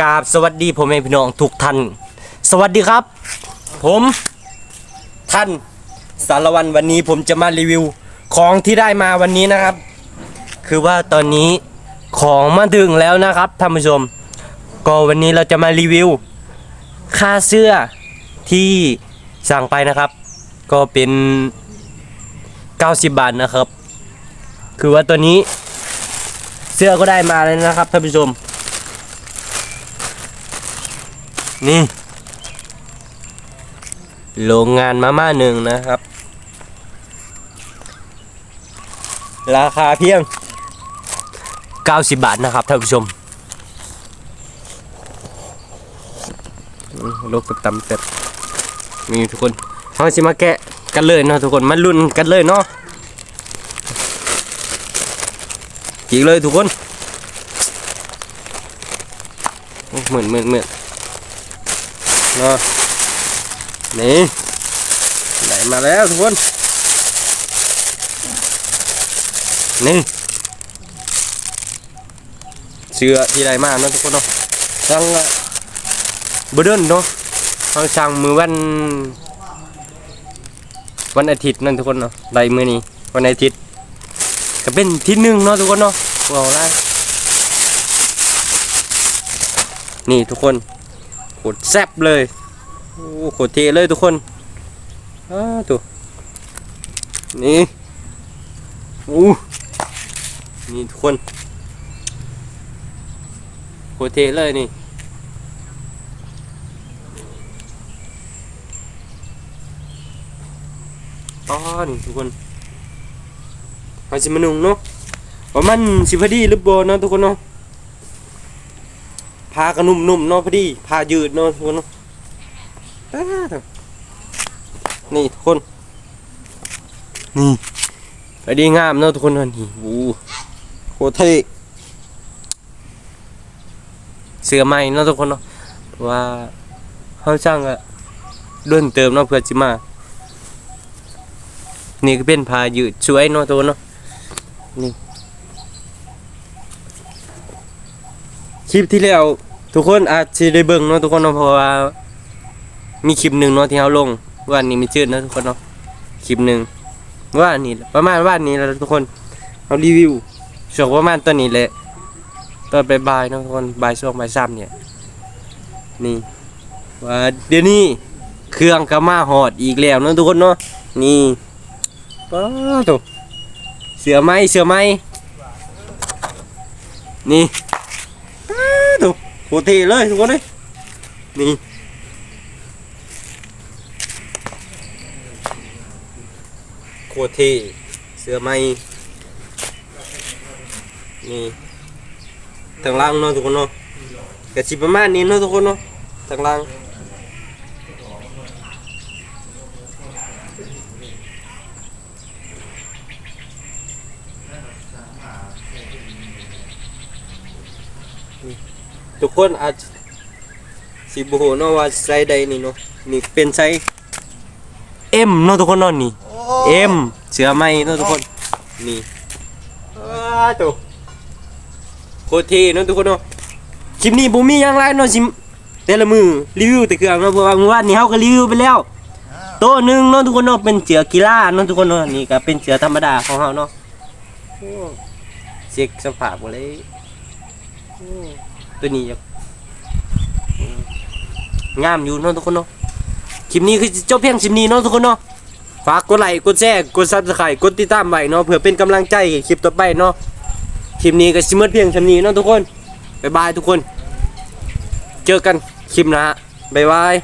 กราบสวัสดีผมเองพี่น้องทุกท่านสวัสดีครับ ผมท่านสารวันวันนี้ผมจะมารีวิวของที่ได้มาวันนี้นะครับ คือว่าตอนนี้ของมาถึงแล้วนะครับท่านผู้ชม ก็วันนี้เราจะมารีวิวค่าเสื้อที่สั่งไปนะครับ ก็เป็น 90 บาทนะครับ คือว่าตัวนี้เสื้อก็ได้มาแล้วนะครับท่านผู้ชม นี่ โรงงานมาม่าหนึ่งนะครับ ราคาเพียง 90 บาทนะครับท่านผู้ชมโลกต่ำเสร็จมีทุกคนเขาจะมาแกะกันเลยเนาะทุกคนมาลุ้นกันเลยเนาะจีกเลยทุกคนเหมือนเหมือนเหมือน เนาะนี่ได้มาแล้วทุกคนนี่เสื้อที่ได้มาเนาะทุกคนเนาะทั้งบเดินเนาะทั้งช่างมือวัน วันอาทิตย์นั่นทุกคนเนาะได้มือนี้วันอาทิตย์ก็เป็นที่หนึ่งเนาะทุกคนเนาะบอกแล้นี่ทุกคน ตรแซ่บเลยโอ้โคตรเทเลยทุกคนอ้าตัวนี่อู้นี่ทุกคนโคตรเทเลยนี่อ๋อนี่ทุกคนเอาสิมานุ่งเนาะว่ามันสิพอดีหรือบ่เนาะทุกคนเนาะ พากระนุ่มๆเนาะพอดีพายืดเนาะทุกคนเนาะนี่ทุกคน นี่พอดีงามเนาะทุกคนนี่โอ้โหเท่เสือใหม่เนาะทุกคนเนาะว่าเขาช่างอะเดินเติมเนาะเพื่อจิมานี่ก็เป็นพายืดสวยเนาะทุกคนเนาะนี่คลิปที่แล้ว ทุกคนอาจจะได้เบิ่งเนาะทุกคนเนาะเพราะว่ามีคลิปหนึ่งเนาะที่เราลงว่านี่มีชื่อนะทุกคนเนาะคลิปหนึ่งว่านี่ประมาณว่านี่แหละทุกคนเรารีวิวช่วงประมาณตอนนี้แหละตอนบ่ายๆเนาะทุกคนบ่ายช่วงบ่ายสามเนี่ยนี่ว่าเดี๋ยวนี้เครื่องก็มาหอดอีกแล้วเนาะทุกคนเนาะนี่ป้าโตเสือไหมเสือไหมนี่ โคตรเทเลยทุกคนเลยนี่โคตรเทเสื้อไหมนี่ทางล่างเนาะทุกคนเนาะกระชิบประมาณนี้เนาะทุกคนเนาะทางล่าง ทุกคนอาจสิบโหเนาะว่าไซส์ใดนี่เนาะนี่เป็นไซส์เอ็มเนาะทุกคนเนาะนี่เอ็มเสื้อไหมเนาะทุกคนนี่อ้าตัวโคตรเท่เนาะทุกคนเนาะคลิปนี้บ่มีหยังไรเนาะสิแต่ละมือรีวิวแต่เครื่องเนาะเพราะว่าเมื่อวานนี้เฮาก็รีวิวไปแล้วโต๊ะหนึงเนาะทุกคนเนาะเป็นเสือกีฬาเนาะทุกคนเนาะนี่ก็เป็นเสือธรรมดาของเฮาเนาะโอ้เช็คสภาพบ่เลยโอ้ ตัวนี้อยากงามอยู่เนาะทุกคนเนาะคลิปนี้คือจบเพียงคลิปนี้เนาะทุกคนเนาะฝากกดไลค์กดแชร์กดซับสไครต์กดติดตามไว้เนาะเพื่อเป็นกำลังใจคลิปต่อไปเนาะคลิปนี้ก็สิหมดเพียงชิมนี้เนาะทุกคนบ๊ายบายทุกคน เจอกันคลิปหน้าบ๊ายบาย